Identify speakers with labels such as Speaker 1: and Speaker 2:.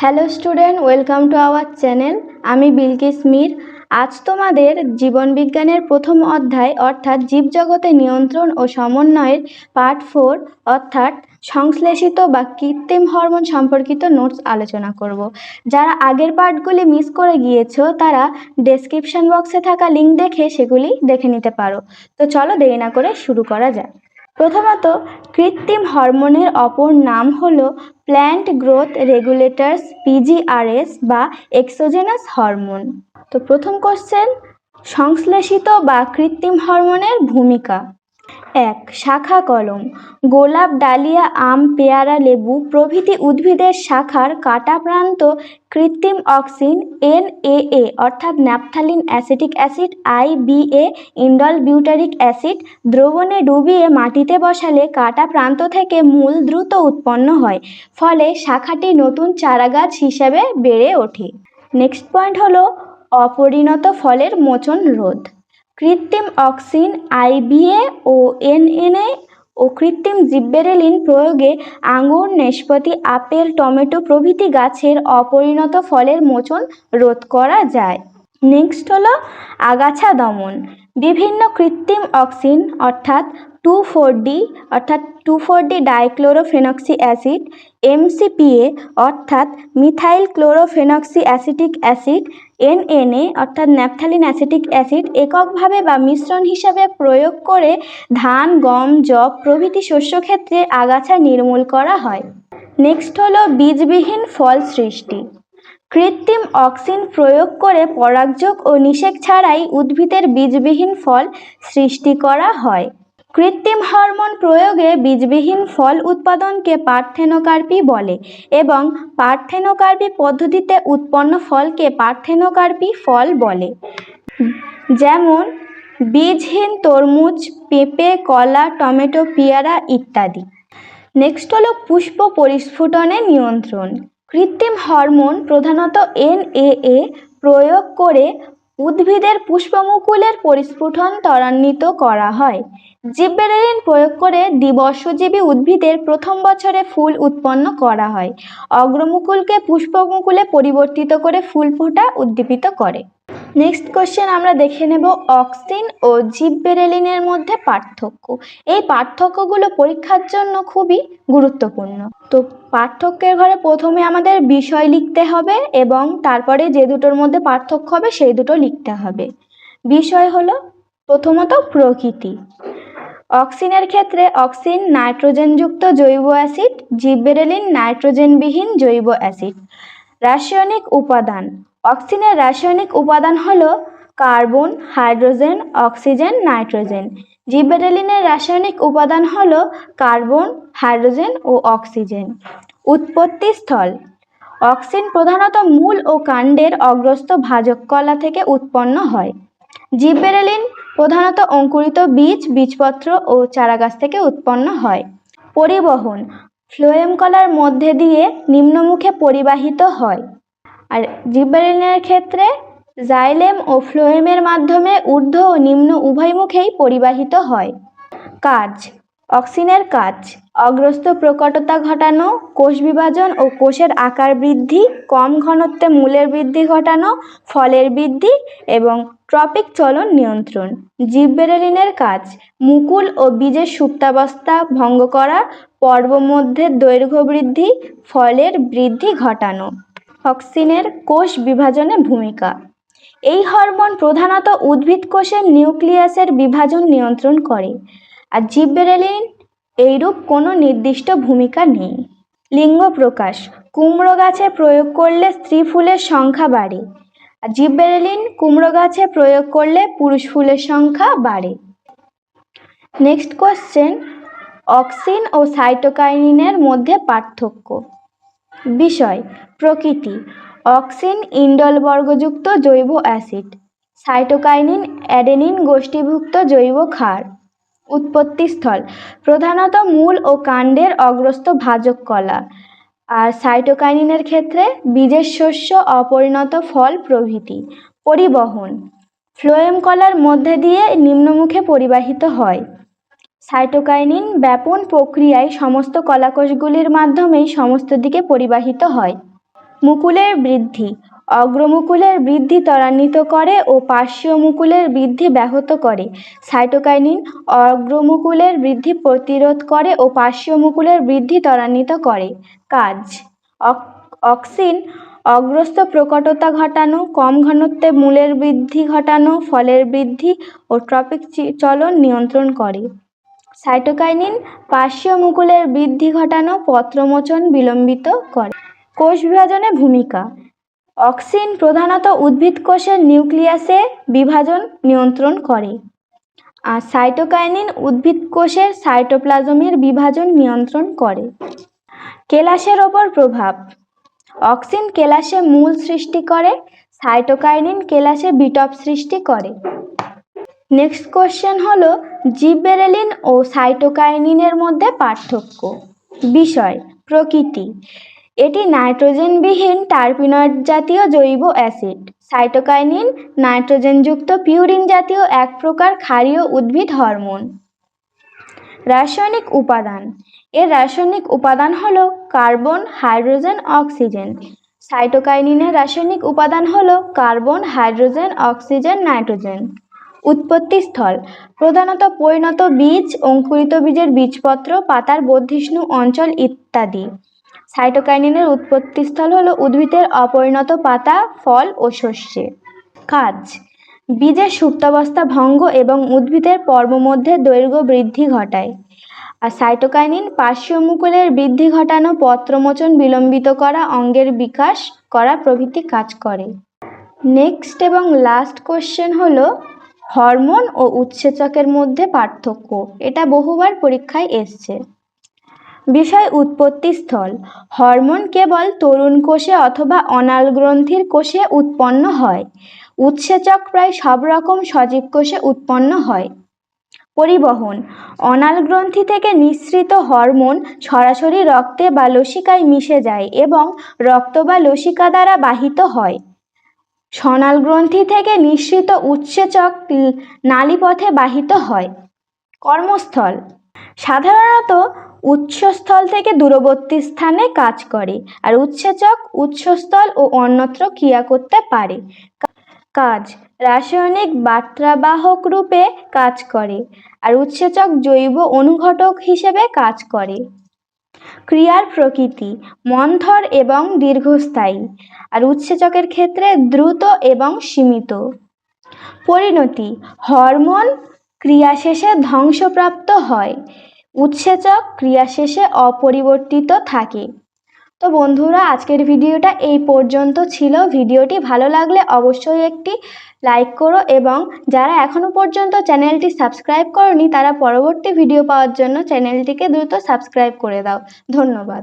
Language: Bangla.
Speaker 1: Hello student, welcome to our channel. আমি বিলকিস মির। আজ তোমাদের জীবনবিজ্ঞানের প্রথম অধ্যায়, অর্থাৎ জীবজগতে নিয়ন্ত্রণ ও সমন্বয়ের পার্ট ফোর, অর্থাৎ সংশ্লেষিত বা কৃত্রিম হরমোন সম্পর্কিত নোটস আলোচনা করব। যারা আগের পার্টগুলি মিস করে গিয়েছো, তারা ডেসক্রিপশন বক্সে থাকা লিঙ্ক দেখে সেগুলি দেখে নিতে পারো। তো চলো দেরি না করে শুরু করা যাক। প্রথমত, কৃত্রিম হরমোনের অপর নাম হল প্ল্যান্ট গ্রোথ রেগুলেটরস পিজিআরএস বা এক্সোজেনাস হরমোন। তো প্রথম কোশ্চেন, সংশ্লেষিত বা কৃত্রিম হরমোনের ভূমিকা। এক, শাখা কলম। গোলাপ, ডালিয়া, আম, পেয়ারা, লেবু প্রভৃতি উদ্ভিদের শাখার কাটা প্রান্ত কৃত্রিম অক্সিন, এনএএ, অর্থাৎ naphthalene acetic acid I IBA, indole butyric acid, দ্রবণে ডুবিয়ে মাটিতে বসালে কাটা প্রান্ত থেকে মূল দ্রুত উৎপন্ন হয়, ফলে শাখাটি নতুন চারাগাছ হিসাবে বেড়ে ওঠে। নেক্সট পয়েন্ট হলো, অপরিণত ফলের মোচন রোধ। কৃত্রিম অক্সিন আইবিএ ও এনএনএ ও কৃত্রিম জিব্বেরেলিন প্রয়োগে আঙুর নেশপাতি আপেল, টমেটো প্রভৃতি গাছের অপরিণত ফলের মোচন রোধ করা যায়। নেক্সট হলো আগাছা দমন। বিভিন্ন কৃত্রিম অক্সিন, অর্থাৎ টু ফোর ডি অর্থাৎ two four D dichlorophenoxy acid MCPA অর্থাৎ methyl chlorophenoxy acetic acid NNA অর্থাৎ ন্যাপথালিন অ্যাসিটিক অ্যাসিড এককভাবে বা মিশ্রণ হিসাবে প্রয়োগ করে ধান, গম, যব প্রভৃতি শস্য ক্ষেত্রে আগাছা নির্মূল করা হয়। নেক্সট হলো বীজবিহীন ফল সৃষ্টি। কৃত্রিম অক্সিন প্রয়োগ করে পরাগযোগ ও নিষেক ছাড়াই উদ্ভিদের বীজবিহীন ফল সৃষ্টি করা হয়। কৃত্রিম হরমোন প্রয়োগে বীজবিহীন ফল উৎপাদনকে পার্থেনোকার্পি বলে এবং পার্থেনোকার্পি পদ্ধতিতে উৎপন্ন ফলকে পার্থেনোকার্পি ফল বলে। যেমন, বীজহীন তরমুজ, পেঁপে, কলা, টমেটো, পেয়ারা ইত্যাদি। নেক্সট হলো পুষ্প পরিস্ফুটনের নিয়ন্ত্রণ। কৃত্রিম হরমোন প্রধানত এনএএ প্রয়োগ করে উদ্ভিদের পুষ্পমুকুলের পরিস্ফুটন ত্বরান্বিত করা হয়। জিব্বেরেলিন প্রয়োগ করে দ্বিবর্ষজীবী উদ্ভিদের প্রথম বছরে ফুল উৎপন্ন করা হয়। অগ্রমুকুলকে পুষ্পমুকুলে পরিবর্তিত করে ফুল ফোটা উদ্দীপিত করে। নেক্সট কোশ্চেন আমরা দেখে নেব অক্সিন ও জিববেরেলিনের মধ্যে পার্থক্য। এই পার্থক্যগুলো পরীক্ষার জন্য খুবই গুরুত্বপূর্ণ। তো পার্থক্যের ঘরে প্রথমে আমাদের বিষয় লিখতে হবে এবং তারপরে যে দুটোর মধ্যে পার্থক্য হবে সেই দুটো লিখতে হবে। বিষয় হলো প্রথমত প্রকৃতি। অক্সিনের ক্ষেত্রে অক্সিন নাইট্রোজেনযুক্ত জৈব অ্যাসিড, জিববেরেলিন নাইট্রোজেনবিহীন জৈব অ্যাসিড। রাসায়নিক উপাদান। অক্সিনের রাসায়নিক উপাদান হল কার্বন, হাইড্রোজেন, অক্সিজেন, নাইট্রোজেন। জিবেরেলিনের রাসায়নিক উপাদান হল কার্বন, হাইড্রোজেন ও অক্সিজেন। উৎপত্তি স্থল। অক্সিন প্রধানত মূল ও কাণ্ডের অগ্রস্ত ভাজক কলা থেকে উৎপন্ন হয়। জিবেরেলিন প্রধানত অঙ্কুরিত বীজ, বীজপত্র ও চারাগাছ থেকে উৎপন্ন হয়। পরিবহন। ফ্লোয়েম কলার মধ্যে দিয়ে নিম্নমুখে পরিবাহিত হয়। আর জিব্বেরেলিনের ক্ষেত্রে জাইলেম ও ফ্লোয়েমের মাধ্যমে ঊর্ধ্ব ও নিম্ন উভয় মুখেই পরিবাহিত হয়। কাজ, অক্সিনের কাজ অগ্রস্ত প্রকটতা ঘটানো, কোষ বিভাজন ও কোষের আকার বৃদ্ধি, কম ঘনত্বে মূলের বৃদ্ধি ঘটানো, ফলের বৃদ্ধি এবং ট্রপিক চলন নিয়ন্ত্রণ। জিববেরেলিনের কাজ, মুকুল ও বীজের সুপ্তাবস্থা ভঙ্গ করা, পর্ব মধ্যে দৈর্ঘ্য বৃদ্ধি, ফলের বৃদ্ধি ঘটানো। অক্সিনের কোষ বিভাজনে ভূমিকা। এই হরমোন প্রধানত উদ্ভিদ কোষের নিউক্লিয়াসের বিভাজন নিয়ন্ত্রণ করে, আর জিববেরেলিন এইরূপ কোনো নির্দিষ্ট ভূমিকা নেই। লিঙ্গ প্রকাশ, কুমড়ো গাছে প্রয়োগ করলে স্ত্রী ফুলের সংখ্যা বাড়ে, আর জিববেরেলিন কুমড়ো গাছে প্রয়োগ করলে পুরুষ ফুলের সংখ্যা বাড়ে। নেক্সট কোশ্চেন, অক্সিন ও সাইটোকাইনিনের মধ্যে পার্থক্য। বিষয়, প্রকৃতি, অক্সিন ইন্ডল বর্গযুক্ত জৈব অ্যাসিড, সাইটোকাইনিন, অ্যাডেনিন গোষ্ঠীভুক্ত জৈব ক্ষার, উৎপত্তিস্থল, প্রধানত মূল ও কাণ্ডের অগ্রস্ত ভাজক কলা, আর সাইটোকাইনিনের ক্ষেত্রে বীজের শস্য অপরিণত ফল প্রভৃতি, পরিবহন। ফ্লোয়েম কলার মধ্যে দিয়ে নিম্নমুখে পরিবাহিত হয়। সাইটোকাইনিন ব্যাপন প্রক্রিয়ায় সমস্ত কলাকোষগুলির মাধ্যমেই সমস্ত দিকে পরিবাহিত হয়। মুকুলের বৃদ্ধি, অগ্রমুকুলের বৃদ্ধি ত্বরান্বিত করে ও পার্শ্বীয় মুকুলের বৃদ্ধি ব্যাহত করে। সাইটোকাইনিন অগ্রমুকুলের বৃদ্ধি প্রতিরোধ করে ও পার্শ্বীয় মুকুলের বৃদ্ধি ত্বরান্বিত করে। কাজ, অক- অক্সিন অগ্রস্ত প্রকটতা ঘটানো, কম ঘনত্বে মূলের বৃদ্ধি ঘটানো, ফলের বৃদ্ধি ও ট্রপিক চলন নিয়ন্ত্রণ করে। সাইটোকাইনিন পার্শ্বীয় মুকুলের বৃদ্ধি ঘটানো পত্রমোচন বিলম্বিত করে। কোষ বিভাজনে ভূমিকা। অক্সিন প্রধানত উদ্ভিদ কোষের নিউক্লিয়াসে বিভাজন নিয়ন্ত্রণ করে। আর সাইটোকাইনিন উদ্ভিদ কোষের সাইটোপ্লাজমের বিভাজন নিয়ন্ত্রণ করে। কেলাসের ওপর প্রভাব। অক্সিন কেলাসে মূল সৃষ্টি করে, সাইটোকাইনিন কেলাসে বিটপ সৃষ্টি করে। নেক্সট কোশ্চেন হলো জিববেরেলিন ও সাইটোকাইনিনের মধ্যে পার্থক্য। বিষয়, প্রকৃতি। এটি নাইট্রোজেনবিহীন টার্পিনয়েড জাতীয় জৈব অ্যাসিড। সাইটোকাইনিন নাইট্রোজেনযুক্ত পিউরিন জাতীয় এক প্রকার ক্ষারীয় উদ্ভিদ হরমোন। রাসায়নিক উপাদান। এর রাসায়নিক উপাদান হলো কার্বন, হাইড্রোজেন, অক্সিজেন। সাইটোকাইনিনের রাসায়নিক উপাদান হলো কার্বন, হাইড্রোজেন, অক্সিজেন, নাইট্রোজেন। উৎপত্তি স্থল। প্রধানত পরিণত বীজ, অঙ্কুরিত বীজের বীজপত্র, পাতার বর্ধিষ্ণু অঞ্চল ইত্যাদি। সাইটোকাইনিনের উৎপত্তিস্থল হলো উদ্ভিদের অপরিণত পাতা, ফল ও শস্যে। কাজ। বীজের সুপ্তাবস্থা ভঙ্গ এবং উদ্ভিদের পর্বমধ্যে দৈর্ঘ্য বৃদ্ধি ঘটায়। আর সাইটোকাইনিন পার্শ্বীয় মুকুলের বৃদ্ধি ঘটানো পত্রমোচন বিলম্বিত করা অঙ্গের বিকাশ করা প্রভৃতি কাজ করে। নেক্সট এবং লাস্ট কোশ্চেন হলো হরমোন ও উৎসেচকের মধ্যে পার্থক্য। এটা বহুবার পরীক্ষায় এসছে। বিষয় উৎপত্তি স্থল। হরমোন কেবল তরুণ কোষে অথবা অনাল গ্রন্থির কোষে উৎপন্ন হয়। উৎসেচক প্রায় সব রকম সজীব কোষে উৎপন্ন হয়। পরিবহন। অনাল গ্রন্থি থেকে নিঃসৃত হরমোন সরাসরি রক্তে বা লসিকায় মিশে যায় এবং রক্ত বা লসিকা দ্বারা বাহিত হয়। সনাল গ্রন্থি থেকে নিঃসৃত উৎসেচক নালীপথে বাহিত হয়। কর্মস্থল। সাধারণত উৎসস্থল থেকে দূরবর্তী স্থানে কাজ করে আর উৎসেচক উৎসস্থল ও অন্যত্র ক্রিয়া করতে পারে। কাজ। রাসায়নিক বার্তাবাহক রূপে কাজ করে আর উৎসেচক জৈব অনুঘটক হিসেবে কাজ করে। ক্রিয়ার প্রকৃতি, মন্থর এবং দীর্ঘস্থায়ী, আর উৎসেচকের ক্ষেত্রে দ্রুত এবং সীমিত। পরিণতি, হরমোন ক্রিয়া শেষে ধ্বংসপ্রাপ্ত হয়। উৎসেচক ক্রিয়া শেষে অপরিবর্তিত থাকে। তো বন্ধুরা, আজকের ভিডিওটা এই পর্যন্ত ছিল। ভিডিওটি ভালো লাগলে অবশ্যই একটি লাইক করো এবং যারা এখনও পর্যন্ত চ্যানেলটি সাবস্ক্রাইব করনি, তারা পরবর্তী ভিডিও পাওয়ার জন্য চ্যানেলটিকে দ্রুত সাবস্ক্রাইব করে দাও। ধন্যবাদ।